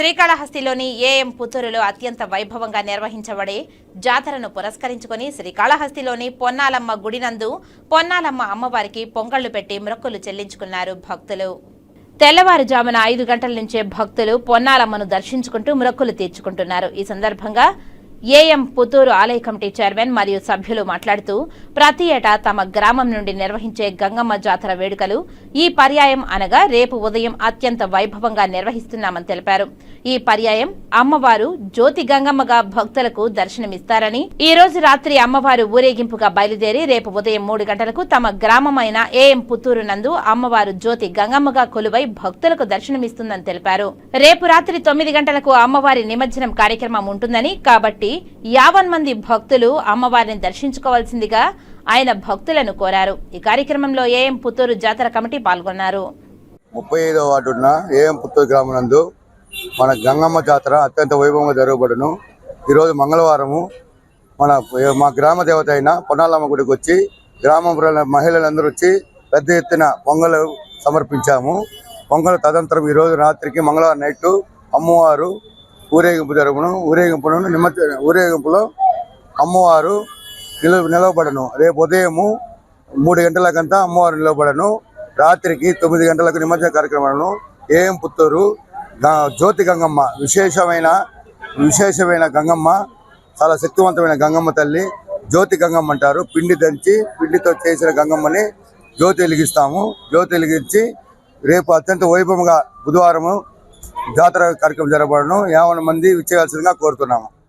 శ్రీకాళహస్తిలోని AM పుత్తూరులో అత్యంత వైభవంగా నిర్వహించబడే జాతరను పురస్కరించుకొని శ్రీకాళహస్తిలోని పొన్నాలమ్మ గుడినందు పొన్నాలమ్మ అమ్మవారికి పొంగళ్ళు పెట్టి మొక్కులు చెల్లించుకున్నారు భక్తులు. తెల్లవారుజామున ఐదు గంటల నుంచే భక్తులు పొన్నాలమ్మను దర్శించుకుంటూ మొక్కులు తీర్చుకుంటున్నారు. ఈ సందర్భంగా ఏఎం పుత్తూరు ఆలయ కమిటీ చైర్మన్ మరియు సభ్యులు మాట్లాడుతూ ప్రతి ఏటా తమ గ్రామం నుండి నిర్వహించే గంగమ్మ జాతర వేడుకలు ఈ పర్యాయం అనగా రేపు ఉదయం అత్యంత వైభవంగా నిర్వహిస్తున్నామని తెలిపారు. ఈ పర్యాయం అమ్మవారు జ్యోతి గంగమ్మగా భక్తులకు దర్శనమిస్తారని ఈ రోజు రాత్రి అమ్మవారు ఊరేగింపుగా బయలుదేరి రేపు ఉదయం మూడు గంటలకు తమ గ్రామమైన ఏఎం పుత్తూరు నందు అమ్మవారు జ్యోతి గంగమ్మగా కొలువై భక్తులకు దర్శనమిస్తుందని తెలిపారు. రేపు రాత్రి తొమ్మిది గంటలకు అమ్మవారి నిమజ్జనం కార్యక్రమం ఉంటుందని కాబట్టి యావన్ మంది భక్తులు అమ్మవారిని దర్శించుకోవాల్సిందిగా ఆయన భక్తులను కోరారు. ఈ కార్యక్రమంలో ఏఎం పుత్తూరు జాతర కమిటీ పాల్గొన్నారు. ముప్పై ఐదవ వార్డున్న ఏఎం పుత్తూరు గ్రామం నందు మన గంగమ్మ జాతర అత్యంత వైభవంగా జరగబడును. ఈరోజు మంగళవారము మన మా గ్రామ దేవత అయిన పొన్నాలమ్మ గుడికి వచ్చి గ్రామం మహిళలందరూ వచ్చి పెద్ద ఎత్తున పొంగలు సమర్పించాము. పొంగల తదంతరం ఈరోజు రాత్రికి మంగళవారం నైట్ అమ్మవారు ఊరేగింపు జరుగును. ఊరేగింపును నిమజ్జ ఊరేగింపులో అమ్మవారు నిలవ నిలవబడను. రేపు ఉదయము మూడు గంటలకంతా అమ్మవారు నిలవబడను. రాత్రికి తొమ్మిది గంటలకు నిమజ్జన కార్యక్రమాలను ఏఎం పుత్తూరు జ్యోతి గంగమ్మ విశేషమైన విశేషమైన గంగమ్మ చాలా శక్తివంతమైన గంగమ్మ తల్లి జ్యోతి గంగమ్మ అంటారు. పిండి దంచి పిండితో చేసిన గంగమ్మని జ్యోతి వెలిగిస్తాము. జ్యోతి వెలిగించి రేపు అత్యంత వైభవంగా బుధవారము జాతర కార్యక్రమం జరగబడను. యావన మంది విచ్చేయాల్సిందిగా కోరుతున్నాము.